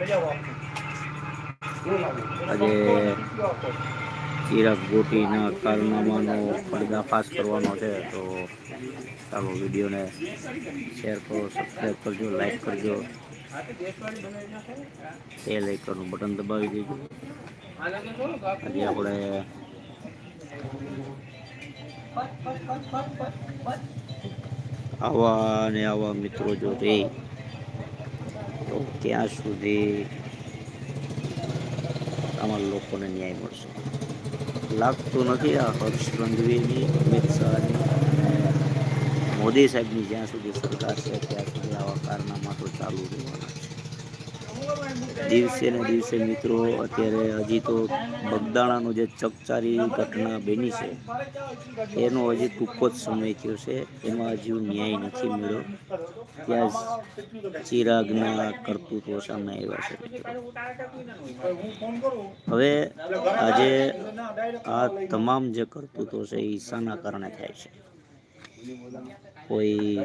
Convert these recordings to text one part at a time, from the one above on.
આજે ચિરાગ ગોટીના કારનામાનો પર્દાફાશ કરવાનો છે, તો ચાલો વિડીયોને શેર કરો સબસ્ક્રાઈબ કરજો, લાઈક કરજો. એ લાઈકનું બટન દબાવી દેજો. આજે આપણે આવા ને આવા મિત્રો જો રે. તો ત્યાં સુધી અમારા લોકોને ન્યાય મળશે. લાગતું નથી આ હર્ષ રંધવીની અમિત શાહની. મોદી સાહેબની જ્યાં સુધી સરકાર છે, ત્યાં સુધી આવા કારનામા તો ચાલુ રહેવાના છે. દિવસે ને દિવસે મિત્રો, અત્યારે હજી તો બગદાણાનું જે ચકચારી ઘટના બની છે, એનો હજી ટૂંકો જ સમય થયો છે. એમાં હજુ ન્યાય નથી મળ્યો. ત્યાં ચિરાગના કરતૂતો સામે આવ્યા છે હવે આજે આ તમામ જે કરતૂતો છે એ શાના કારણે થાય છે. કોઈ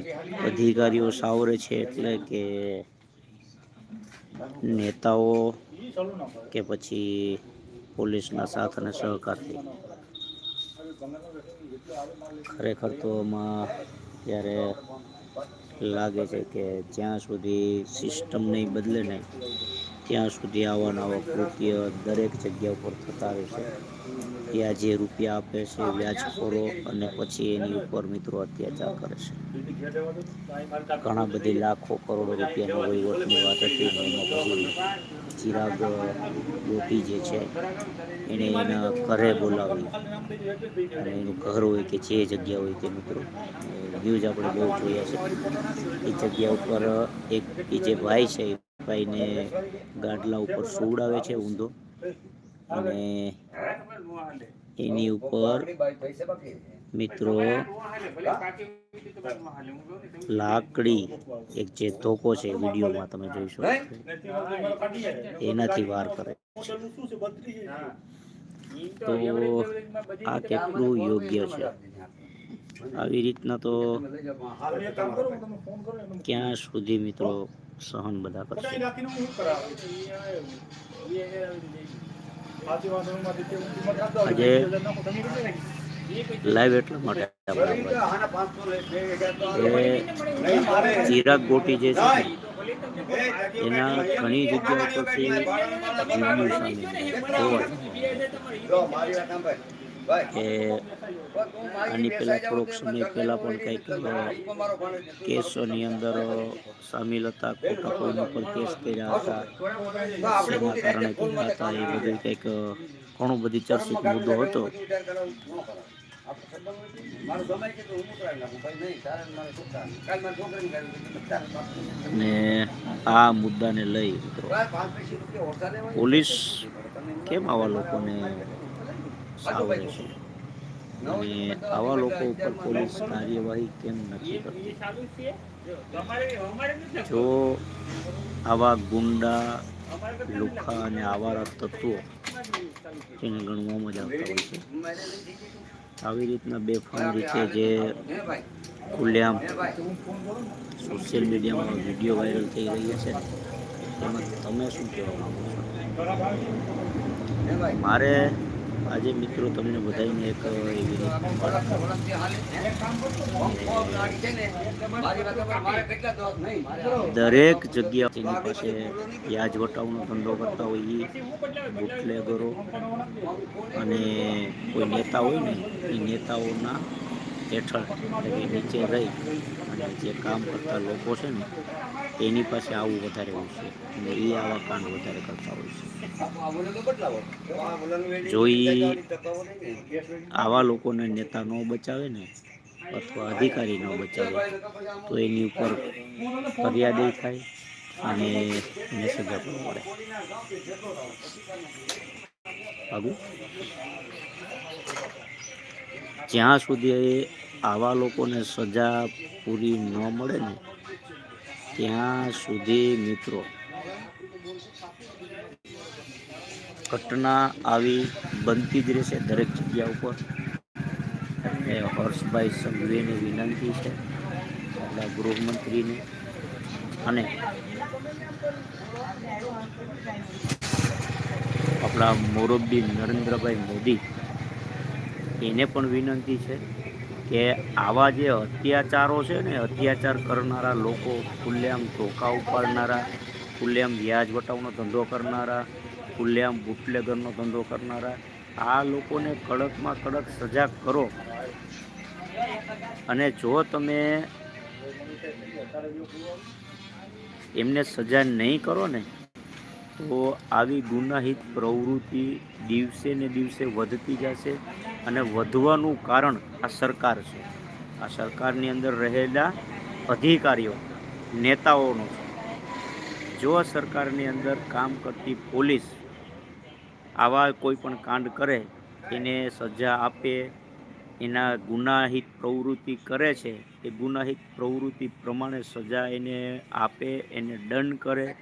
અધિકારીઓ સાવરે છે એટલે કે નેતાઓ કે પછી પોલીસના સાથ અને સહકારથી. ખરેખર તો આમાં ત્યારે લાગે છે કે જ્યાં સુધી સિસ્ટમ નહીં બદલે નહીં ત્યાં સુધી આવા નવા કૃત્ય દરેક જગ્યા ઉપર થતા રહેશે ત્યાં જે રૂપિયા આપે છે વ્યાજખોરો અને પછી એની ઉપર મિત્રો અત્યાચાર કરે છે. ઘણા બધી લાખો કરોડો રૂપિયાનો વહીવટની વાત હતી એમાં પછી ચિરાગ ગોપી જે છે, એને એના ઘરે બોલાવી. અને એનું ઘર હોય કે જે જગ્યા હોય તે મિત્રો ન્યૂઝ આપણે બહુ જોયા છે. એ જગ્યા ઉપર એક જે ભાઈ છે, એ ભાઈને ગાડલા ઉપર સુવડાવે છે ઊંધો. અને એની ઉપર મિત્રો લાકડી એક જે ધોકો છે વિડીયોમાં તમે જોઈ એનાથી વાર કરે તો આ કેટલું યોગ્ય છે. આવી રીતના તો ક્યાં સુધી મિત્રો સહન બધા કરશે? આજે લાઈવ એટલા માટે આપણે ચિરાગ ગોટી જે છે એના ઘણી જગ્યાઓ પરથી કે આની પહેલા થોડોક સમય પહેલાં પણ કંઈક કેસોની અંદર સામેલ હતા, ખોટા કોઈના પર કેસ કર્યા હતા એના કારણે કર્યા હતા, એ બધું કંઈક ઘણો બધી ચર્ચિત મુદ્દો હતો. ને આ મુદ્દાને લઈ પોલીસ કેમ આવા લોકોને સાવરે છે. અને આવા લોકો ઉપર પોલીસ કાર્યવાહી કેમ નથી કરતી? જો આવા ગુંડા લુખા અને આવારા તત્વો તેને ગણવામાં જ આવતા હોય છે. આવી રીતના બેફામ રીતે જે ખુલ્લેઆમ સોશિયલ મીડિયામાં વીડિયો વાયરલ થઈ રહ્યા છે. તેમાં તમે શું કહેવા માગો છો? મારે આજે મિત્રો તમને બધાને એક એવી દરેક જગ્યા તેની પાસે વ્યાજ વટાવનો ધંધો કરતા હોય એ બુટલેગરો અને કોઈ નેતા હોય ને, એ નેતાઓના હેઠળ એટલે નીચે રહી અને જે કામ કરતા લોકો છે ને એની પાસે આવું વધારે હોય છે. એ આવા કાંડ વધારે કરતા હોય છે. જો એ આવા લોકોને નેતા ન બચાવે ને, અથવા અધિકારી ન બચાવે, તો એની ઉપર ફરિયાદ થાય અને એને સજા પણ મળે. આગળ જ્યાં સુધી આવા લોકોને સજા પૂરી ન મળે ને ત્યાં સુધી, મિત્રો. ઘટના આવી બનતી જ રહેશે દરેક જગ્યા ઉપર. એ હર્ષભાઈ સંઘવીને વિનંતી છે, આપણા ગૃહમંત્રીને. અને આપણા મોરબી નરેન્દ્રભાઈ મોદી, એને પણ વિનંતી છે. કે આવા જે અત્યાચારો છે ને, અત્યાચાર કરનારા લોકો, ખુલ્લેઆમ ધોકા ઉપાડનારા, ખુલ્લેઆમ વ્યાજ વટાવનો ધંધો કરનારા, ખુલ્લેઆમ બુટલેગરનો ધંધો કરનારા, આ લોકોને કડકમાં કડક સજા કરો. અને જો તમે એમને સજા નહીં કરો ને તો આવી ગુનાહિત પ્રવૃત્તિ દિવસે ને દિવસે વધતી જશે અને વધવાનું કારણ આ સરકાર છે. આ સરકારની અંદર રહેલા અધિકારીઓ, નેતાઓનો છે. જો સરકારની અંદર કામ કરતી પોલીસ આવા કોઈ પણ કાંડ કરે, એને સજા આપે, એના ગુનાહિત પ્રવૃત્તિ કરે છે, એ ગુનાહિત પ્રવૃત્તિ પ્રમાણે સજા એને આપે, એને દંડ કરે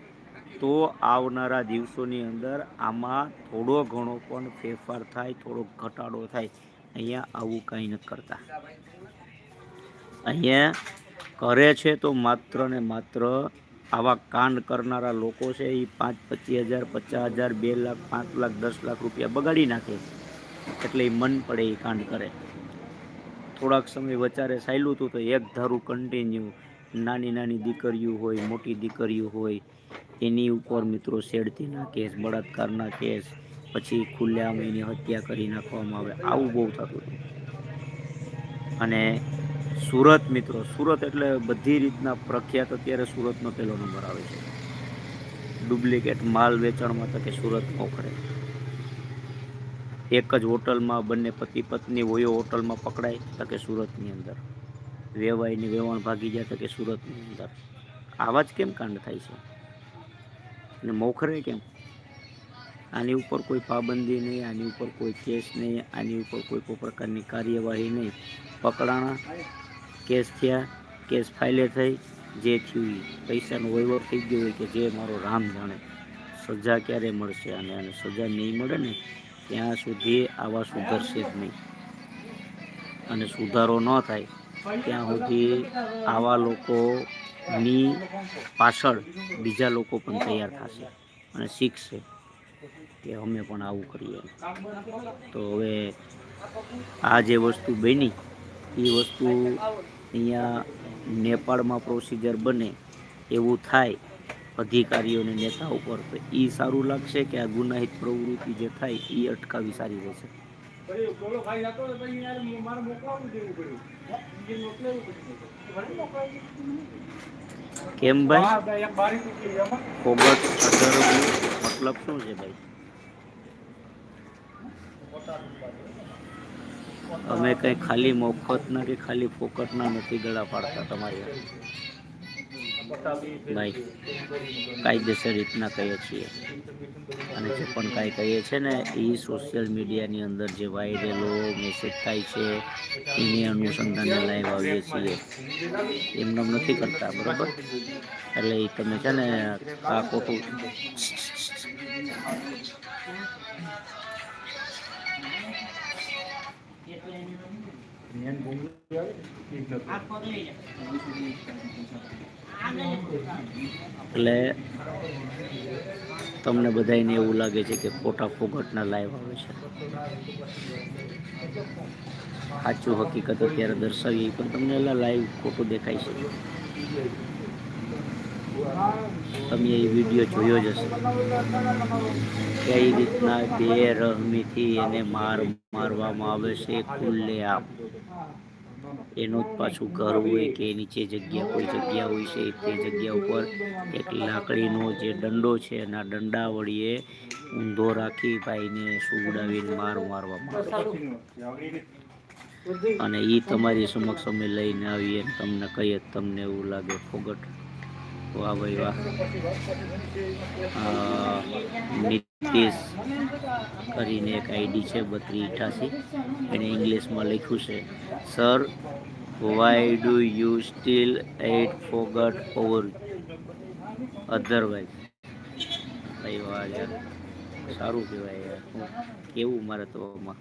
તો આવનારા દિવસોની અંદર આમાં થોડો ઘણો પણ ફેરફાર થાય, થોડો ઘટાડો થાય. અહીંયા આવું કાંઈ નથી કરતા. અહીંયા કરે છે તો માત્ર ને માત્ર આવા કાંડ કરનારા લોકો છે એ પાંચ પચીસ હજાર, પચાસ હજાર, બે લાખ, પાંચ લાખ, દસ લાખ રૂપિયા બગાડી નાખે. એટલે એ મન પડે એ કાંડ કરે. થોડાક સમય વચારે સાયલું હતું તો એક ધારું કન્ટિન્યુ નાની નાની દીકરીઓ હોય, મોટી દીકરીઓ હોય એની ઉપર મિત્રો શેડતીના કેસ, બળાત્કારના કેસ, પછી ખુલ્લેઆમ એની હત્યા કરી નાખવામાં આવે. આવું બહુ થતું હતું. અને સુરત મિત્રો, સુરત એટલે બધી રીતના પ્રખ્યાત અત્યારે સુરતનો પહેલો નંબર આવે છે. ડુપ્લિકેટ માલ વેચાણમાં તો કે સુરત મોખરે. એક જ હોટલમાં બંને પતિ પત્ની હોય હોટલમાં પકડાય તો કે સુરતની અંદર. વેવાયની વેવાણ ભાગી જાય તો કે સુરતની અંદર. આવા જ કેમ કાંડ થાય છે? અને મોખરે કેમ? આની ઉપર કોઈ પાબંદી નહીં, આની ઉપર કોઈ કેસ નહીં, આની ઉપર કોઈ કોઈ પ્રકારની કાર્યવાહી નહીં. પકડાણા, કેસ થયા, કેસ ફાઇલે થઈ, જે થયું. પૈસાનો વહીવટ થઈ ગયો હોય કે જે મારો રામ જાણે. સજા ક્યારે મળશે અને આને સજા નહીં મળે ને, ત્યાં સુધી આવા સુધરશે જ નહીં. અને સુધારો ન થાય, ત્યાં સુધી આવા લોકોની પાછળ બીજા લોકો પણ તૈયાર થશે અને શીખશે કે અમે પણ આવું કરીએ. તો હવે આ જે વસ્તુ બની, એ વસ્તુ અહીંયા નેપાળમાં પ્રોસિજર બને એવું થાય અધિકારીઓને નેતા ઉપર, તો એ સારું લાગશે કે આ ગુનાહિત પ્રવૃત્તિ જે થાય, એ અટકાવી સારી રહેશે. કેમ ભાઈ? ફોગટ અઢાર મતલબ શું છે ભાઈ? અમે કંઈ ખાલી મફતના કે ખાલી ફોકટના નથી ગળા પાડતા તમારી ભાઈ કાયદેસર રીતના કહીએ છીએ. અને જે પણ કાંઈ કહીએ છીએ ને એ સોશિયલ મીડિયાની અંદર જે વાયરલો મેસેજ થાય છે, એની અનુસંધાને લાઈવ આવીએ છીએ. એમને નથી કરતા, બરાબર? એટલે એ તમે છે ને, આ ખોટું એટલે તમને બધાને એવું લાગે છે કે ખોટા ફોગટના લાઈવ આવે છે. સાચું હકીકત અત્યારે દર્શાવીએ પણ તમને એલા લાઈવ ખોટું દેખાય છે. તમે એ વીડિયો જોયો જ હશે. કઈ રીતના બે રહમીથી એને માર મારવામાં આવે છે ખુલ્લે આમ એનું જ પાછું ઘર હોય કે નીચે જગ્યા, કોઈ જગ્યા હોય છે, તે જગ્યા ઉપર એક લાકડીનો જે દંડો છે એના દંડા વળીએ ઊંધો રાખી ભાઈને સુવડાવીને માર મારવામાં આવે અને એ તમારી સમક્ષ અમે લઈને આવીએ તમને કહીએ તમને એવું લાગે, ફોગટ. વાહ ભાઈ વાહ. અ, કરીને એક આઈડી છે બત્રી અઠાસી એને ઇંગ્લિશમાં લખ્યું છે. Sir why do you still at Phogat over otherwise ભાઈ વાહ યાર. સારું કહેવાય યાર. કેવું મારે તો આમાં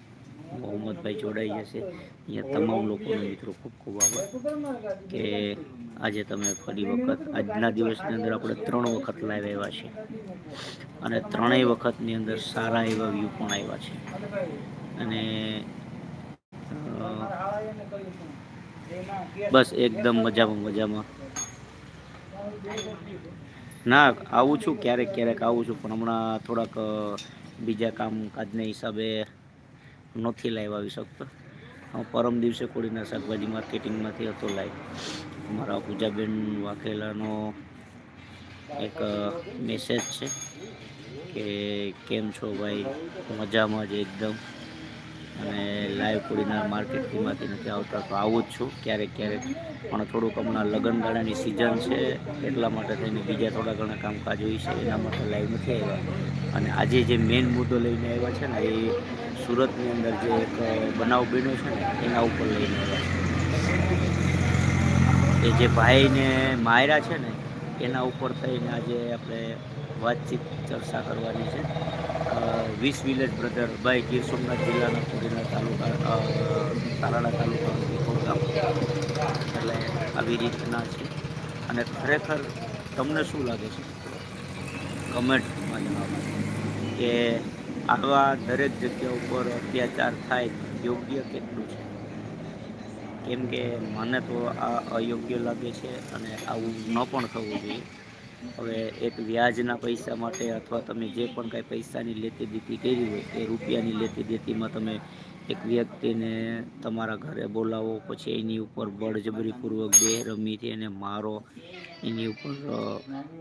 મોહમ્મદભાઈ જોડાઈ જશે. અહીંયા તમામ લોકોનો મિત્રો ખૂબ ખૂબ આભાર કે આજે તમે ફરી વખત આજના દિવસની અંદર આપણે ત્રણ વખત લાઈવ આવ્યા છે. અને ત્રણેય વખતની અંદર સારા એવા વ્યૂ પણ આવ્યા છે. અને બસ એકદમ મજામાં મજામાં. ના, આવું છું, ક્યારેક ક્યારેક આવું છું, પણ હમણાં થોડાક બીજા બીજા કામકાજના હિસાબે નથી લાઈવ આવી શકતો. હું પરમ દિવસે કોળીના શાકભાજી માર્કેટિંગમાંથી હતો લાઈવ. મારા પૂજાબેન વાઘેલાનો એક મેસેજ છે કે કેમ છો ભાઈ? મજામાં જ એકદમ. અને લાઈવ કોળીના માર્કેટિંગમાંથી નથી આવતા, તો આવું જ છું ક્યારેક ક્યારેક. પણ થોડુંક હમણાં લગ્નગાળાની સિઝન છે, એટલા માટે થઈને બીજા થોડા ઘણા કામકાજ હોય છે, એના માટે લાઈવ નથી આવ્યા. અને આજે જે મેઇન મુદ્દો લઈને આવ્યા છે ને, એ સુરતની અંદર જે એક બનાવ બન્યો છે ને, એના ઉપર લઈને આવ્યા. એ જે ભાઈને માર્યા છે ને, એના ઉપર થઈને આજે આપણે વાતચીત ચર્ચા કરવાની છે. વીસ village brother by Gir Somnath જિલ્લાના પુરીના તાલુકા તાલાળા ગામ. એટલે આવી રીતના છે. અને ખરેખર તમને શું લાગે છે? કમેન્ટમાં જણાવો. કે આવા દરેક જગ્યા ઉપર અત્યાચાર થાય, યોગ્ય કેટલું છે? કેમ કે મને તો આ અયોગ્ય લાગે છે અને આવું ન પણ થવું જોઈએ. હવે એક વ્યાજના પૈસા માટે અથવા તમે જે પણ કાંઈ પૈસાની લેતી દેતી કરી હોય, એ રૂપિયાની લેતી દેતીમાં તમે એક વ્યક્તિને તમારા ઘરે બોલાવો, પછી એની ઉપર બળજબરીપૂર્વક બેરમીથી એને મારો એની ઉપર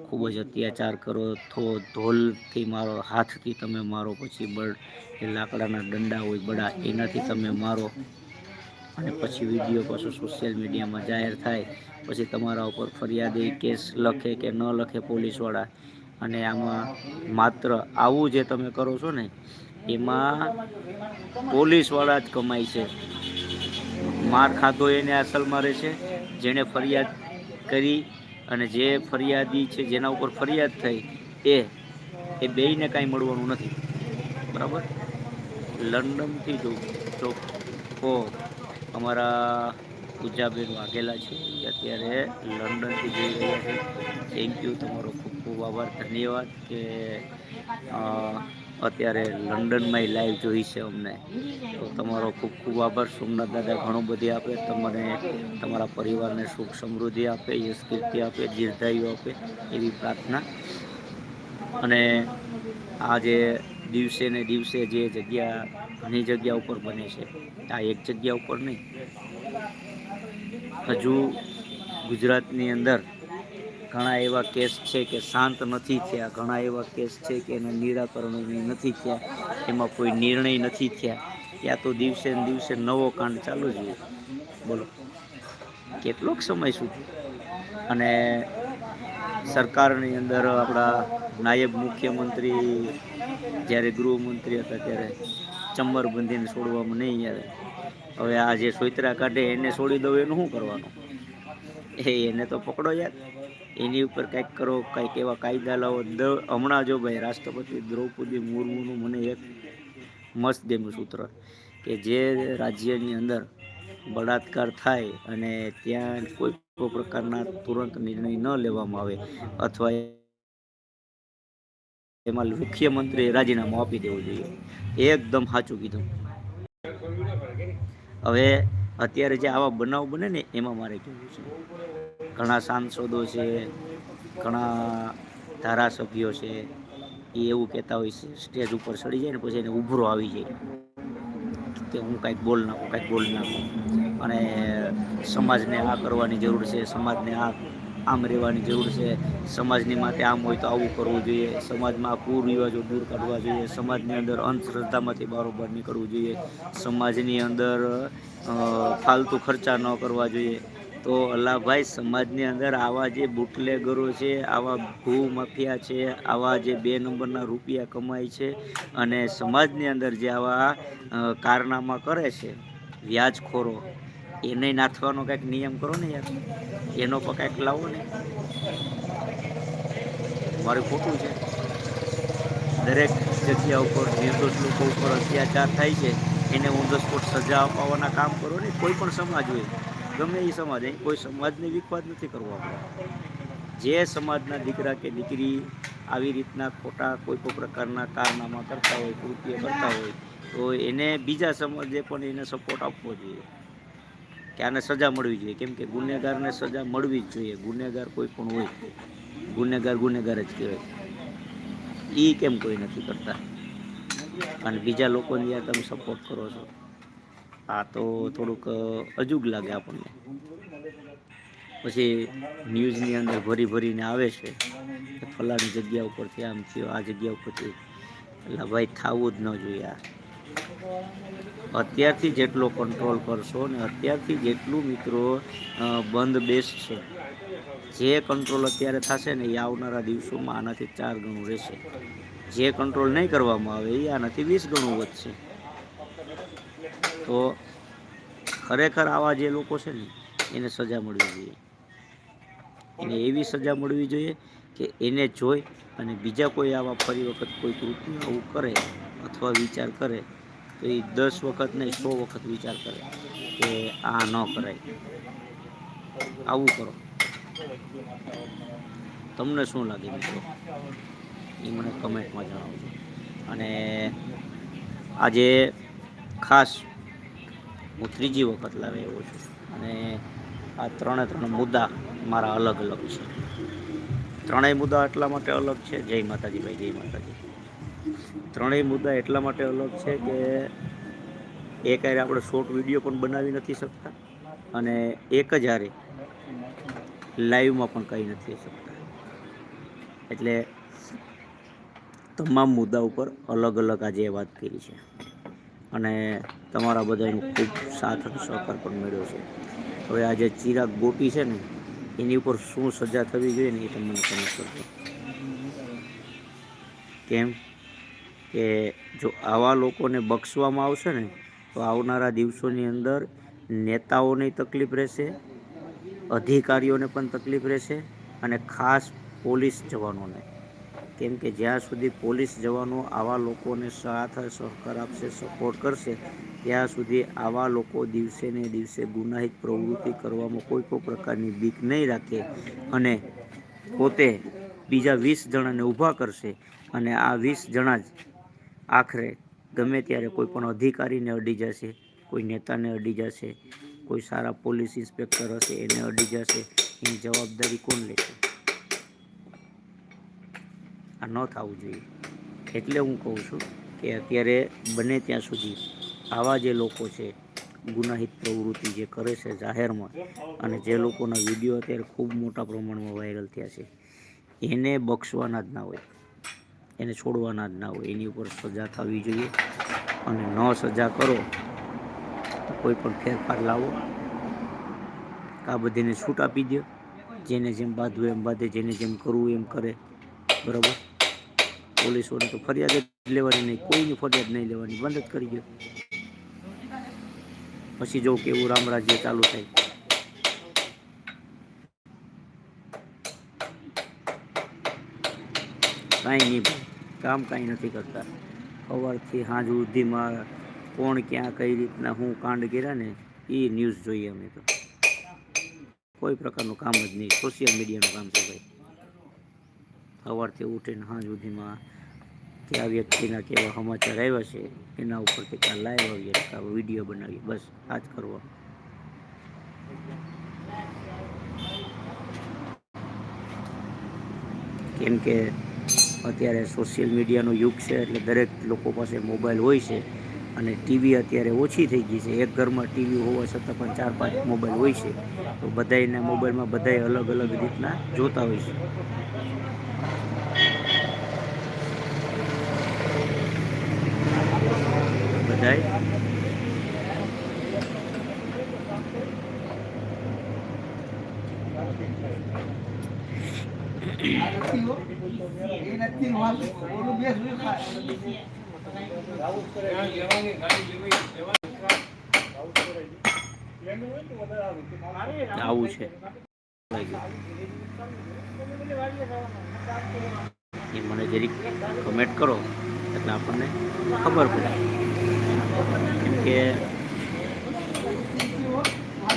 ખૂબ જ અત્યાચાર કરો થો ધોલથી મારો, હાથથી તમે મારો, પછી બળ, એ લાકડાના દંડા હોય બડા એનાથી તમે મારો. અને પછી વીડિયો પાછો સોશિયલ મીડિયામાં જાહેર થાય. પછી તમારા ઉપર ફરિયાદી કેસ લખે કે ન લખે પોલીસવાળા. અને આમાં માત્ર આવું જે તમે કરો છો ને એમાં પોલીસવાળા જ કમાય છે. માર ખાધો એને અસલ મારે છે જેણે ફરિયાદ કરી અને જે ફરિયાદી છે, જેના ઉપર ફરિયાદ થઈ, એ એ બેયને કાંઈ મળવાનું નથી. બરાબર? લંડનથી જો કો અમારા પૂજાબેન વાઘેલા છે. અત્યારે લંડનથી જઈ રહ્યા છે. થેન્ક યુ તમારો ખૂબ ખૂબ આભાર. ધન્યવાદ કે અત્યારે લંડનમાં લાઈવ જોઈ છે અમને. તો તમારો ખૂબ ખૂબ આભાર. સોમનાથ દાદા, ઘણું બધી આપે. તમને, તમારા પરિવારને સુખ સમૃદ્ધિ આપે, યશ કીર્તિ આપે, દીર્ઘાયુ આપે એવી પ્રાર્થના. અને આ જે દિવસે ને દિવસે જે જગ્યા, ઘણી જગ્યા ઉપર બને છે, આ એક જગ્યા ઉપર નહીં. હજુ ગુજરાતની અંદર ઘણા એવા કેસ છે કે શાંત નથી થયા, ઘણા એવા કેસ છે કે એના નિરાકરણ નથી થયા, એમાં કોઈ નિર્ણય નથી થયા. ત્યાં તો દિવસે દિવસે નવો કાંડ ચાલુ જ હોય. બોલો. કેટલોક સમય સુધી. અને સરકારની અંદર આપણા નાયબ મુખ્યમંત્રી, જ્યારે ગૃહમંત્રી હતા ત્યારે ચંબર બંધીને છોડવામાં નહીં આવે. હવે આ જે સોયત્રા કાઢે એને છોડી દઉં, એનું શું કરવાનું? એને તો પકડો યાર. એની ઉપર કંઈક કરો, કંઈક એવા કાયદા લાવો. દ, હમણાં જો ભાઈ રાષ્ટ્રપતિ દ્રૌપદી મુર્મુનું મને એક મસ્ત ગમ્યું સૂત્ર કે જે રાજ્યની અંદર બળાત્કાર થાય અને ત્યાં કોઈ પ્રકારના તુરંત નિર્ણય ન લેવામાં આવે અથવા એમાં મુખ્યમંત્રીએ રાજીનામું આપી દેવું જોઈએ. એકદમ સાચું કીધું. હવે અત્યારે જે આવા બનાવ બને ને, એમાં મારે કહેવું છે? ઘણા સાંસદો છે, ઘણા ધારાસભ્યો છે, એ એવું કહેતા હોય છે, સ્ટેજ ઉપર ચડી જાય ને પછી એને ઉભરો આવી જાય. કે હું કાંઈક બોલ નાખું, કાંઈક બોલ નાખું. અને સમાજને આ કરવાની જરૂર છે, સમાજને આ, આમ રહેવાની જરૂર છે. સમાજની માટે આમ હોય તો આવું કરવું જોઈએ. સમાજમાં કુરિવાજો દૂર કાઢવા જોઈએ. સમાજની અંદર અંધશ્રદ્ધામાંથી બારોબાર નીકળવું જોઈએ. સમાજની અંદર ફાલતુ ખર્ચા ન કરવા જોઈએ. તો અલ્લાભાઈ સમાજની અંદર આવા જે બુટલેગરો છે, આવા ભૂ માફિયા છે, આવા જે બે નંબરના રૂપિયા કમાય છે અને સમાજની અંદર જે આવા કારનામા કરે છે, વ્યાજખોરો, એને નાથવાનો કંઈક નિયમ કરો ને યાર. એનો પણ કંઈક લાવો ને. મારું ખોટું છે. દરેક જગ્યા ઉપર, નિર્દોષ લોકો ઉપર અત્યાચાર થાય છે. એને ઓન ધ સ્પોટ સજા અપાવવાના કામ કરો ને, કોઈ પણ સમાજ હોય, ગમે એ સમાજ અહીં કોઈ સમાજને વિખવાદ નથી કરવો આપણે. જે સમાજના દીકરા કે દીકરી આવી રીતના ખોટા કોઈ પણ પ્રકારના કારનામા કરતા હોય, કૃત્ય કરતા હોય, તો એને બીજા સમાજે પણ એને સપોર્ટ આપવો જોઈએ. કે આને સજા મળવી જોઈએ. કેમ કે ગુનેગારને સજા મળવી જ જોઈએ. ગુનેગાર કોઈ પણ હોય, ગુનેગાર ગુનેગાર જ કહેવાય. એ કેમ કોઈ નથી કરતા? અને બીજા લોકોને યાર તમે સપોર્ટ કરો છો. આ તો થોડુંક અજુગ લાગે આપણને. પછી ન્યૂઝની અંદર ભરી ભરીને આવે છે કે ફલાણી જગ્યા ઉપરથી આમ થયો, આ જગ્યા ઉપરથી. એટલે ભાઈ થવું જ ન જોઈએ આ. અત્યારથી જેટલો કંટ્રોલ કરશો ને અત્યારથી જેટલું મિત્રો બંધ બેસશે. જે કંટ્રોલ અત્યારે થશે ને એ આવનારા દિવસોમાં આનાથી ચાર ગણું રહેશે. જે કંટ્રોલ નહીં કરવામાં આવે, એ આનાથી વીસ ગણું વધશે. તો ખરેખર આવા જે લોકો છે ને, એને સજા મળવી જોઈએ. એને એવી સજા મળવી જોઈએ કે એને જોઈ અને બીજા કોઈ આવા ફરી વખત કોઈ કૃત્ય આવું કરે અથવા વિચાર કરે, તો એ દસ વખત નહીં, સો વખત વિચાર કરે કે આ ન કરાય. આવું કરો. તમને શું લાગે મિત્રો? એ મને કમેન્ટમાં જણાવજો અને આજે ખાસ હું ત્રીજી વખત લાવી આવ્યો છું. અને આ ત્રણે ત્રણ મુદ્દા મારા અલગ અલગ છે. ત્રણેય મુદ્દા એટલા માટે અલગ છે, જય માતાજી ભાઈ, જય માતાજી. ત્રણેય મુદ્દા એટલા માટે અલગ છે કે એક હારે આપણે શોર્ટ વીડિયો પણ બનાવી નથી શકતા અને એક જ હારે લાઈવમાં પણ કહી નથી શકતા. એટલે તમામ મુદ્દા ઉપર અલગ અલગ આજે વાત કરી છે. અને તમારા બધાનો ખૂબ સાથ અને સહકાર પણ મળ્યો છે. હવે આ જે ચિરાગ ગોપી છે ને, એની ઉપર શું સજા થવી જોઈએ ને એ તમે મને કરજો. કેમ કે જો આવા લોકોને બક્ષવામાં આવશે ને, તો આવનારા દિવસોની અંદર નેતાઓને તકલીફ રહેશે, અધિકારીઓને પણ તકલીફ રહેશે અને ખાસ પોલીસ જવાનોને. કેમ કે જ્યાં સુધી પોલીસ જવાનો આવા લોકોને સાથ સહકાર આપશે સપોર્ટ કરશે, ત્યાં સુધી આવા લોકો દિવસે ને દિવસે ગુનાહિત પ્રવૃત્તિ કરવામાં કોઈ પણ પ્રકારની બીક નહીં રાખે અને પોતે બીજા વીસ જણાને ઊભા કરશે અને આ વીસ જણા જ આખરે ગમે ત્યારે કોઈ પણ અધિકારીને અડી જશે, કોઈ નેતાને અડી જશે, કોઈ સારા પોલીસ ઇન્સ્પેક્ટર હશે, એને અડી જશે, એની જવાબદારી કોણ લેશે? આ ન થવું જોઈએ. એટલે હું કહું છું કે અત્યારે બને ત્યાં સુધી આવા જે લોકો છે, ગુનાહિત પ્રવૃત્તિ જે કરે છે જાહેરમાં અને જે લોકોના વીડિયો અત્યારે ખૂબ મોટા પ્રમાણમાં વાયરલ થયા છે, એને બક્ષવાના જ ના હોય. એને છોડવાના જ ના હોય. એની ઉપર સજા થવી જોઈએ અને ન સજા કરો તો કોઈ પણ ફેરફાર લાવો. આ બધીને છૂટ આપી દો જેને જેમ બાંધવું એમ બાંધે. જેને જેમ કરવું એમ કરે. બરાબર? પોલીસોને તો ફરિયાદ જ લેવાની નહીં, કોઈની ફરિયાદ નહીં લેવાની, બંધ જ કરી ગયો પછી જો કેવું રામ રાજ્ય ચાલુ થાય. કાંઈ નહીં કામ કાંઈ નથી કરતા. સવારથી સાંજ સુધીમાં કોણ ક્યાં કઈ રીતના હું કાંડ કર્યા ને, એ ન્યૂઝ જોઈએ અમે તો. કોઈ પ્રકારનું કામ જ નહીં, સોશિયલ મીડિયાનું કામ છે ભાઈ. સવારથી ઉઠીને સાંજ સુધીમાં કે આ વ્યક્તિના કેવા સમાચાર આવ્યા છે, એના ઉપરથી કાં લાઈવ આવીએ કાં વીડિયો બનાવીએ. બસ, આ જ કરવા. કેમ કે અત્યારે સોશિયલ મીડિયાનો યુગ છે એટલે દરેક લોકો પાસે મોબાઈલ હોય છે અને ટીવી અત્યારે ઓછી થઈ ગઈ છે. એક ઘરમાં ટીવી હોવા છતાં પણ ચાર પાંચ મોબાઈલ હોય છે. તો બધાયના મોબાઈલમાં બધાય અલગ અલગ રીતના જોતા હોય છે. બધાય આવું છે. એ મને જરીક કમેન્ટ કરો એટલે આપણને ખબર પડે. કેમ કે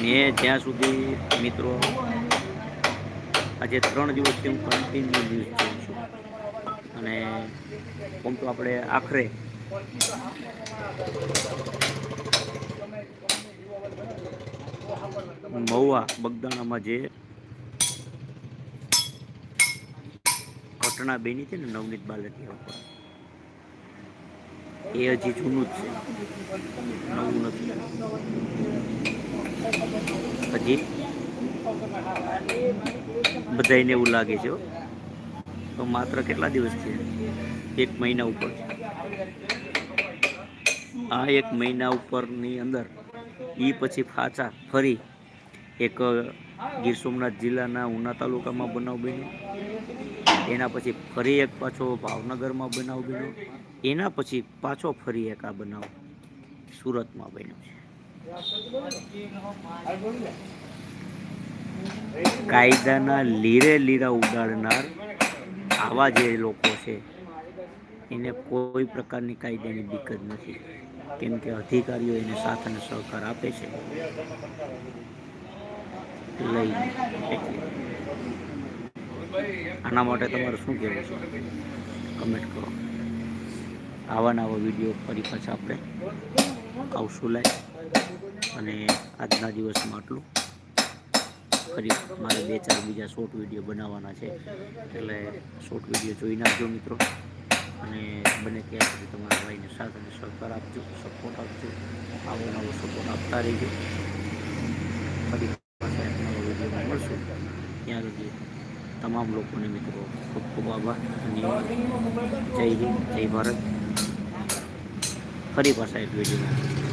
મેં જ્યાં સુધી મિત્રો આજે ત્રણ દિવસથી હું કન્ટિન્યુ ન્યૂઝ જોઉં છું. અને આમ તો આપણે આખરે મહુવા બગદાણામાં જે ઘટના બની છે ને નવનીત બાલકીયા ઉપર એ હજી જૂનું જ છે. નવું નથી. હજી? બધાને એવું લાગે છે તો માત્ર કેટલા દિવસ છે? એક મહિના ઉપર. આ એક મહિના ઉપરની અંદર એ પછી ફાચા ફરી એક ગીર સોમનાથ જિલ્લાના ઉના તાલુકામાં બનાવ બન્યો. એના પછી ફરી એક પાછો ભાવનગરમાં બનાવ બન્યો. એના પછી પાછો ફરી એક આ બનાવ સુરતમાં બન્યો છે. કાયદાના લીરે લીરા ઉડાડનાર આવા જે લોકો છે, એને કોઈ પ્રકારની કાયદાની જ નથી. કેમ કે અધિકારીઓ એને સાથ અને સહકાર આપે છે. લઈને આના માટે તમારે શું કહેવું છે? કમેન્ટ કરો. આવા નવા વીડિયો ફરી પાછા આપણે આવશું લાય અને આજના દિવસમાં આટલું. ફરી મારે બે ચાર બીજા શોર્ટ વીડિયો બનાવવાના છે. એટલે શોર્ટ વીડિયો જોઈ નાખજો મિત્રો. અને બને ત્યાં સુધી તમારા ભાઈને સાથ અને સહકાર આપજો સપોર્ટ આપજો. આવો નવો સપોર્ટ આપતા રહીજો. ફરી નવા વિડીયોમાં મળશું. ત્યાં સુધી તમામ લોકોને મિત્રો ખૂબ ખૂબ આભાર ધન્યવાદ જય હિન્દ, જય ભારત. ફરી પાછા એક વિડીયોમાં